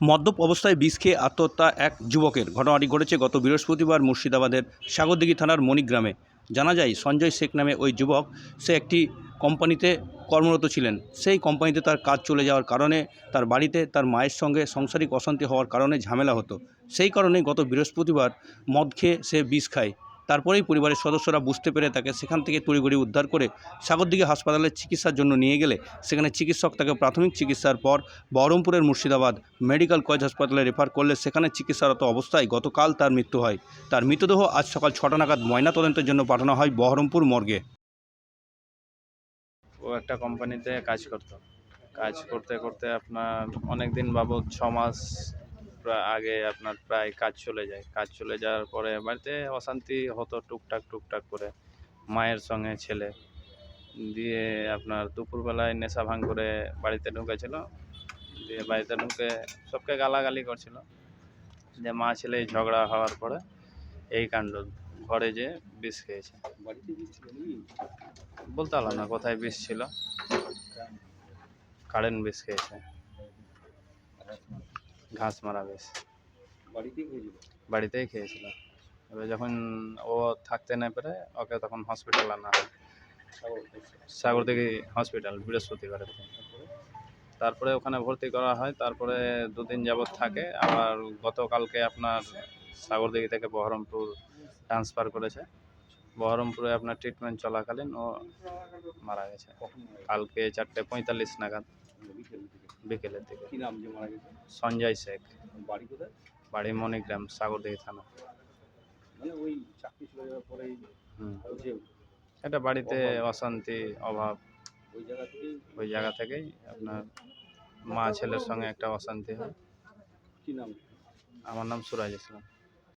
মদ্যপ অবস্থায় বিষ খেয়ে আত্মহত্যা এক যুবকের। ঘটনাটি ঘটেছে গত বৃহস্পতিবার মুর্শিদাবাদের সাগরদিঘি থানার মণিগ্রামে। জানা যায়, সঞ্জয় শেখ নামে ওই যুবক, সে একটি কোম্পানিতে কর্মরত ছিলেন। সেই কোম্পানিতে তার কাজ চলে যাওয়ার কারণে তার বাড়িতে তার মায়ের সঙ্গে সাংসারিক অশান্তি হওয়ার কারণে ঝামেলা হতো। সেই কারণে গত বৃহস্পতিবার মদ খেয়ে সে বিষ খায়। তারপরেই পরিবারের সদস্যরা বুঝতে পেরে তাকে সেখান থেকে তড়িঘড়ি উদ্ধার করে সাগরদিঘি হাসপাতালে চিকিৎসার জন্য নিয়ে গেলে। সেখানে চিকিৎসক তাকে প্রাথমিক চিকিৎসার পর বহরমপুরের মুর্শিদাবাদ মেডিকেল কলেজ হাসপাতালে রেফার করলে সেখানে চিকিৎসারত অবস্থায় গতকাল তার মৃত্যু হয়। তার মৃতদেহ আজ সকাল ছটা নাগাদ ময়নাতদন্তের জন্য পাঠানো হয় বহরমপুর মর্গে। ও একটা কোম্পানিতে কাজ করতো। কাজ করতে করতে আপনার অনেক দিন বাবদ ছ মাস আগে আপনার প্রায় কাজ চলে যায়। কাজ চলে যাওয়ার পরে বাড়িতে অশান্তি হতো টুকটাক টুকটাক করে। মায়ের সঙ্গে ছেলে। দিয়ে আপনার দুপুরবেলায় নেশা ভাঙ করে বাড়িতে ঢুকেছিল। দিয়ে বাড়িতে ঢুকে সবকে গালাগালি করছিল। যে মা ছেলে ঝগড়া হওয়ার পরে এই কাণ্ড। ঘরে যে বিষ খেয়েছে। বলতে পারলাম না কোথায় বিষ ছিল। কারেন্ট বিষ খেয়েছে। ঘাস মারা বিষ বাড়িতেই খেয়েছিল? এবার যখন ও থাকতে না পেরে ওকে তখন হসপিটাল আনা হয়। সাগর থেকে হসপিটাল বৃহস্পতিবার তারপরে? ওখানে ভর্তি করা হয়। তারপরে দুদিন যাবৎ থাকে। আবার গতকালকে আপনার সাগরদিঘি থেকে বহরমপুর ট্রান্সফার করেছে। বহরমপুরে আপনার ট্রিটমেন্ট চলাকালীন ও মারা গেছে। কালকে চারটে পঁয়তাল্লিশ নাগাদ। বিকেলের দিকে। কি নাম যে মারা গেছে? সঞ্জয় শেখ। বাড়ি কোথায়? বাড়ি মণিগ্রাম সাগরদিঘি থানা। মানে ওই চাকরি চলে যাওয়ার এটা বাড়িতে অশান্তি অভাব। ওই জায়গা থেকেই? ওই জায়গা থেকেই আপনার মা ছেলের সঙ্গে একটা অশান্তি হয়। কি নাম? আমার নাম সুরাজ ইসলাম।